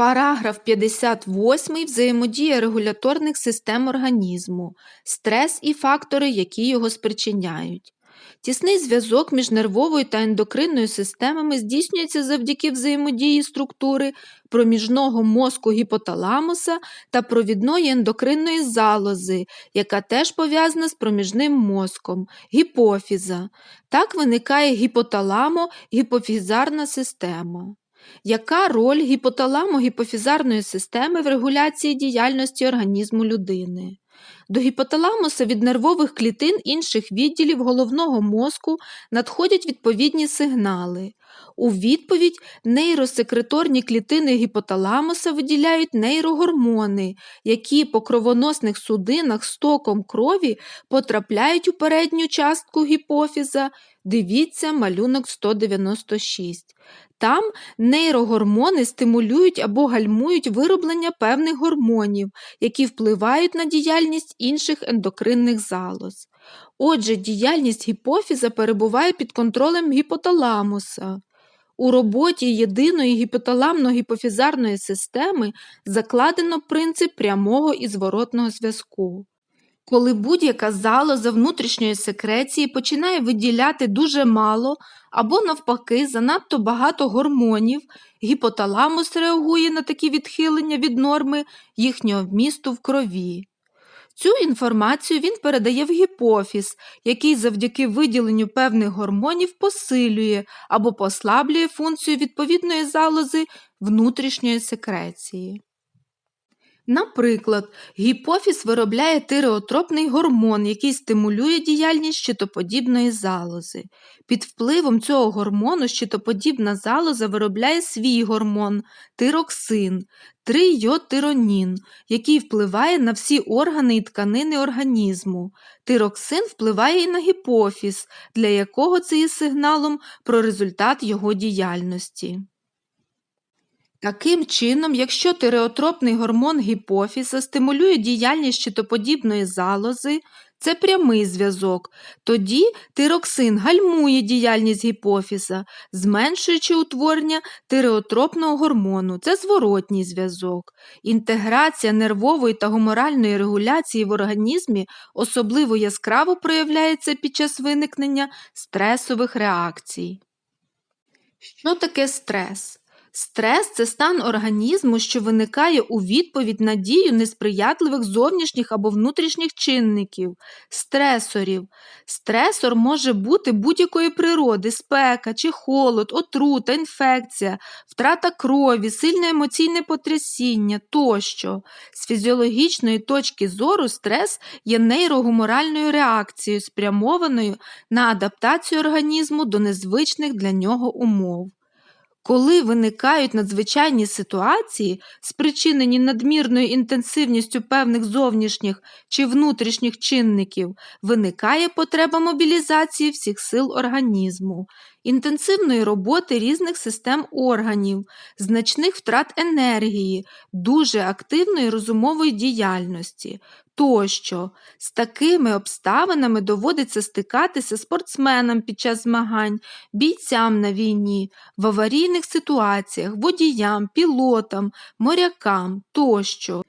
Параграф 58 взаємодія регуляторних систем організму, стрес і фактори, які його спричиняють. Тісний зв'язок між нервовою та ендокринною системами здійснюється завдяки взаємодії структури проміжного мозку гіпоталамуса та провідної ендокринної залози, яка теж пов'язана з проміжним мозком гіпофіза. Так виникає гіпоталамо-гіпофізарна система. Яка роль гіпоталамо-гіпофізарної системи в регуляції діяльності організму людини? До гіпоталамуса від нервових клітин інших відділів головного мозку надходять відповідні сигнали. У відповідь нейросекреторні клітини гіпоталамуса виділяють нейрогормони, які по кровоносних судинах з током крові потрапляють у передню частку гіпофіза. Дивіться малюнок 196. Там нейрогормони стимулюють або гальмують вироблення певних гормонів, які впливають на діяльність інших ендокринних залоз. Отже, діяльність гіпофіза перебуває під контролем гіпоталамуса. У роботі єдиної гіпоталамно-гіпофізарної системи закладено принцип прямого і зворотного зв'язку. Коли будь-яка залоза внутрішньої секреції починає виділяти дуже мало або, навпаки, занадто багато гормонів, гіпоталамус реагує на такі відхилення від норми їхнього вмісту в крові. Цю інформацію він передає в гіпофіз, який завдяки виділенню певних гормонів посилює або послаблює функцію відповідної залози внутрішньої секреції. Наприклад, гіпофіз виробляє тиреотропний гормон, який стимулює діяльність щитоподібної залози. Під впливом цього гормону щитоподібна залоза виробляє свій гормон тироксин, трийодтиронін, який впливає на всі органи і тканини організму. Тироксин впливає і на гіпофіз, для якого це є сигналом про результат його діяльності. Таким чином, якщо тиреотропний гормон гіпофіза стимулює діяльність щитоподібної залози, це прямий зв'язок, тоді тироксин гальмує діяльність гіпофіза, зменшуючи утворення тиреотропного гормону, це зворотній зв'язок. Інтеграція нервової та гуморальної регуляції в організмі особливо яскраво проявляється під час виникнення стресових реакцій. Що таке стрес? Стрес це стан організму, що виникає у відповідь на дію несприятливих зовнішніх або внутрішніх чинників, стресорів. Стресор може бути будь-якої природи, спека чи холод, отрута, інфекція, втрата крові, сильне емоційне потрясіння тощо. З фізіологічної точки зору стрес є нейрогуморальною реакцією, спрямованою на адаптацію організму до незвичних для нього умов. Коли виникають надзвичайні ситуації, спричинені надмірною інтенсивністю певних зовнішніх чи внутрішніх чинників, виникає потреба мобілізації всіх сил організму, інтенсивної роботи різних систем органів, значних втрат енергії, дуже активної розумової діяльності тощо. З такими обставинами доводиться стикатися спортсменам під час змагань, бійцям на війні, в аварійних ситуаціях, водіям, пілотам, морякам тощо.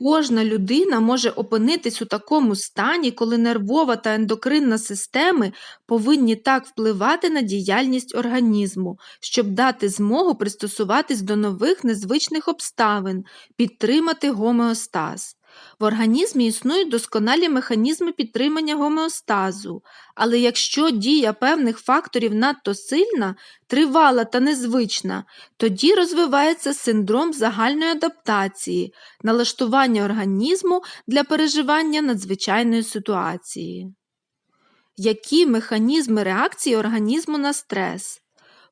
Кожна людина може опинитись у такому стані, коли нервова та ендокринна системи повинні так впливати на діяльність організму, щоб дати змогу пристосуватись до нових незвичних обставин, підтримати гомеостаз. В організмі існують досконалі механізми підтримання гомеостазу, але якщо дія певних факторів надто сильна, тривала та незвична, тоді розвивається синдром загальної адаптації, налаштування організму для переживання надзвичайної ситуації. Які механізми реакції організму на стрес?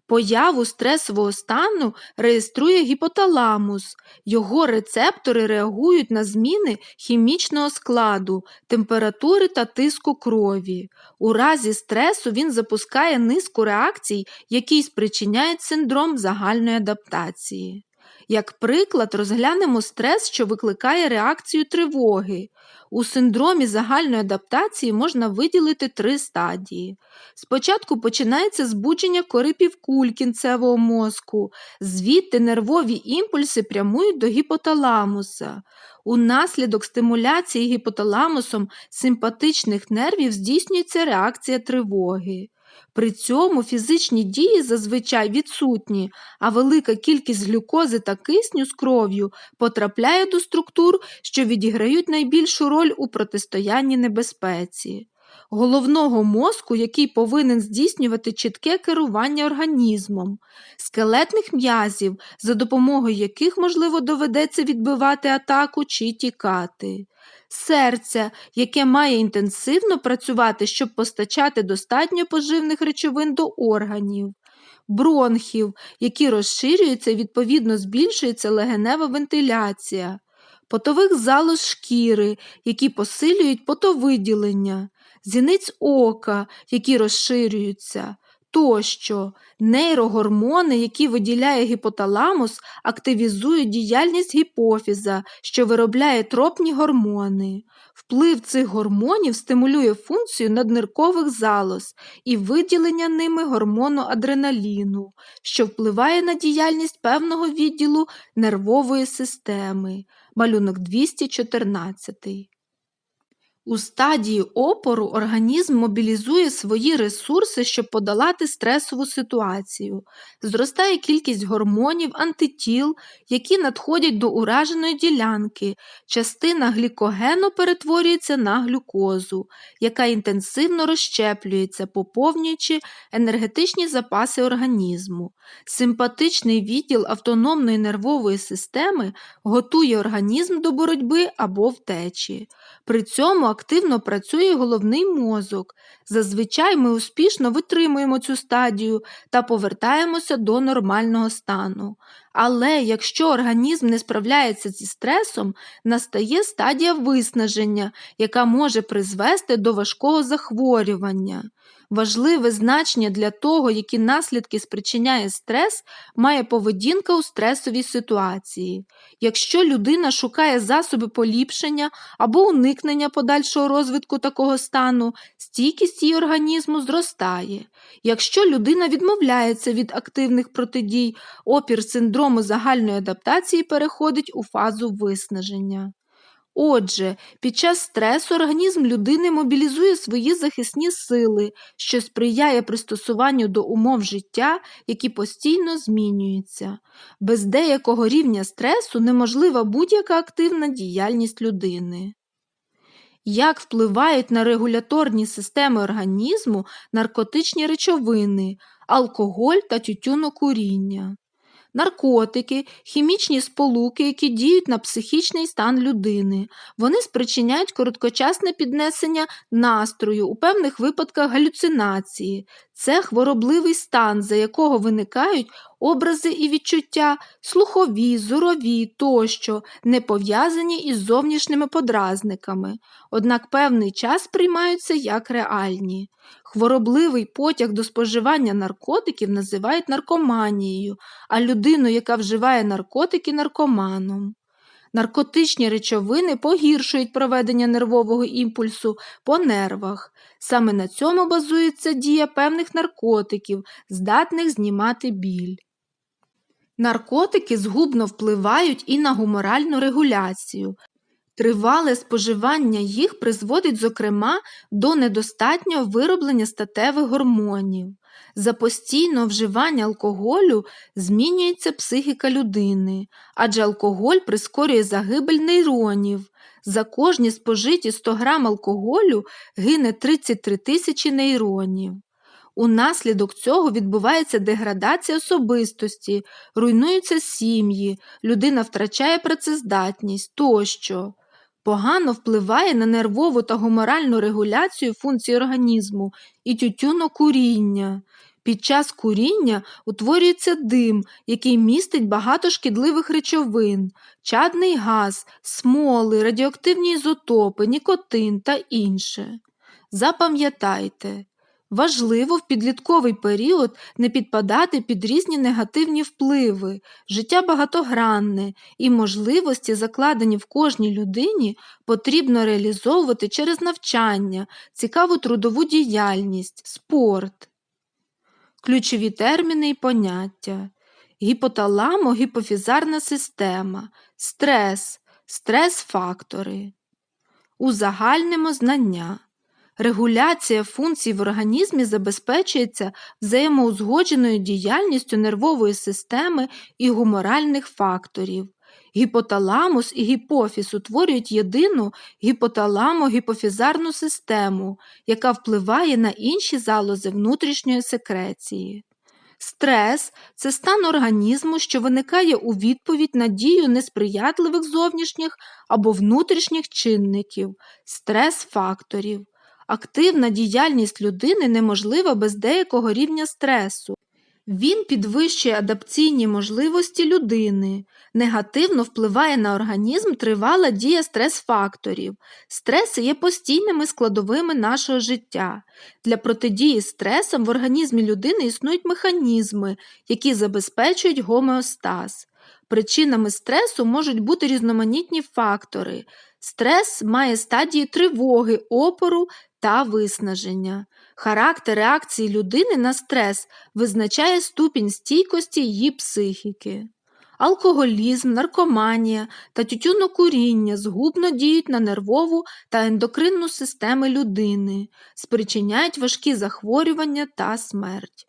Появу стресового стану реєструє гіпоталамус. Його рецептори реагують на зміни хімічного складу, температури та тиску крові. У разі стресу він запускає низку реакцій, які спричиняють синдром загальної адаптації. Як приклад, розглянемо стрес, що викликає реакцію тривоги. У синдромі загальної адаптації можна виділити три стадії. Спочатку починається збудження кори півкуль кінцевого мозку, звідти нервові імпульси прямують до гіпоталамуса. Унаслідок стимуляції гіпоталамусом симпатичних нервів здійснюється реакція тривоги. При цьому фізичні дії зазвичай відсутні, а велика кількість глюкози та кисню з кров'ю потрапляє до структур, що відіграють найбільшу роль у протистоянні небезпеці. Головного мозку, який повинен здійснювати чітке керування організмом, скелетних м'язів, за допомогою яких, можливо, доведеться відбивати атаку чи тікати, серця, яке має інтенсивно працювати, щоб постачати достатньо поживних речовин до органів, бронхів, які розширюються і відповідно збільшується легенева вентиляція, потових залоз шкіри, які посилюють потовиділення, зіниць ока, які розширюються. Тощо нейрогормони, які виділяє гіпоталамус, активізують діяльність гіпофіза, що виробляє тропні гормони. Вплив цих гормонів стимулює функцію надниркових залоз і виділення ними гормону адреналіну, що впливає на діяльність певного відділу нервової системи. Малюнок 214. У стадії опору організм мобілізує свої ресурси, щоб подолати стресову ситуацію. Зростає кількість гормонів, антитіл, які надходять до ураженої ділянки. Частина глікогену перетворюється на глюкозу, яка інтенсивно розщеплюється, поповнюючи енергетичні запаси організму. Симпатичний відділ автономної нервової системи готує організм до боротьби або втечі. При цьому активно працює головний мозок. Зазвичай ми успішно витримуємо цю стадію та повертаємося до нормального стану. Але якщо організм не справляється зі стресом, настає стадія виснаження, яка може призвести до важкого захворювання. Важливе значення для того, які наслідки спричиняє стрес, має поведінка у стресовій ситуації. Якщо людина шукає засоби поліпшення або уникнення подальшого розвитку такого стану, стійкість її організму зростає. Якщо людина відмовляється від активних протидій, опір синдрому загальної адаптації переходить у фазу виснаження. Отже, під час стресу організм людини мобілізує свої захисні сили, що сприяє пристосуванню до умов життя, які постійно змінюються. Без деякого рівня стресу неможлива будь-яка активна діяльність людини. Як впливають на регуляторні системи організму наркотичні речовини, алкоголь та тютюнокуріння? Наркотики, хімічні сполуки, які діють на психічний стан людини. Вони спричиняють короткочасне піднесення настрою, у певних випадках галюцинації. Це хворобливий стан, за якого виникають образи і відчуття, слухові, зорові тощо, не пов'язані із зовнішніми подразниками, однак певний час приймаються як реальні. Хворобливий потяг до споживання наркотиків називають наркоманією, а людину, яка вживає наркотики, наркоманом. Наркотичні речовини погіршують проведення нервового імпульсу по нервах. Саме на цьому базується дія певних наркотиків, здатних знімати біль. Наркотики згубно впливають і на гуморальну регуляцію. Тривале споживання їх призводить, зокрема, до недостатнього вироблення статевих гормонів. За постійного вживання алкоголю змінюється психіка людини, адже алкоголь прискорює загибель нейронів. За кожні спожиті 100 грам алкоголю гине 33 тисячі нейронів. Унаслідок цього відбувається деградація особистості, руйнуються сім'ї, людина втрачає працездатність тощо. Погано впливає на нервову та гуморальну регуляцію функцій організму і тютюнокуріння. Під час куріння утворюється дим, який містить багато шкідливих речовин, чадний газ, смоли, радіоактивні ізотопи, нікотин та інше. Запам'ятайте, Важливо в підлітковий період не підпадати під різні негативні впливи, життя багатогранне і можливості, закладені в кожній людині, потрібно реалізовувати через навчання, цікаву трудову діяльність, спорт. Ключові терміни і поняття. Гіпоталамо-гіпофізарна система, стрес, стрес-фактори. Узагальнимо знання. Регуляція функцій в організмі забезпечується взаємоузгодженою діяльністю нервової системи і гуморальних факторів. Гіпоталамус і гіпофіз утворюють єдину гіпоталамо-гіпофізарну систему, яка впливає на інші залози внутрішньої секреції. Стрес це стан організму, що виникає у відповідь на дію несприятливих зовнішніх або внутрішніх чинників, стрес-факторів. Активна діяльність людини неможлива без деякого рівня стресу. Він підвищує адапційні можливості людини, негативно впливає на організм тривала дія стрес-факторів. Стреси є постійними складовими нашого життя. Для протидії стресам в організмі людини існують механізми, які забезпечують гомеостаз. Причинами стресу можуть бути різноманітні фактори. Стрес має стадії тривоги, опору та виснаження. Характер реакції людини на стрес визначає ступінь стійкості її психіки. Алкоголізм, наркоманія та тютюнокуріння згубно діють на нервову та ендокринну системи людини, спричиняють важкі захворювання та смерть.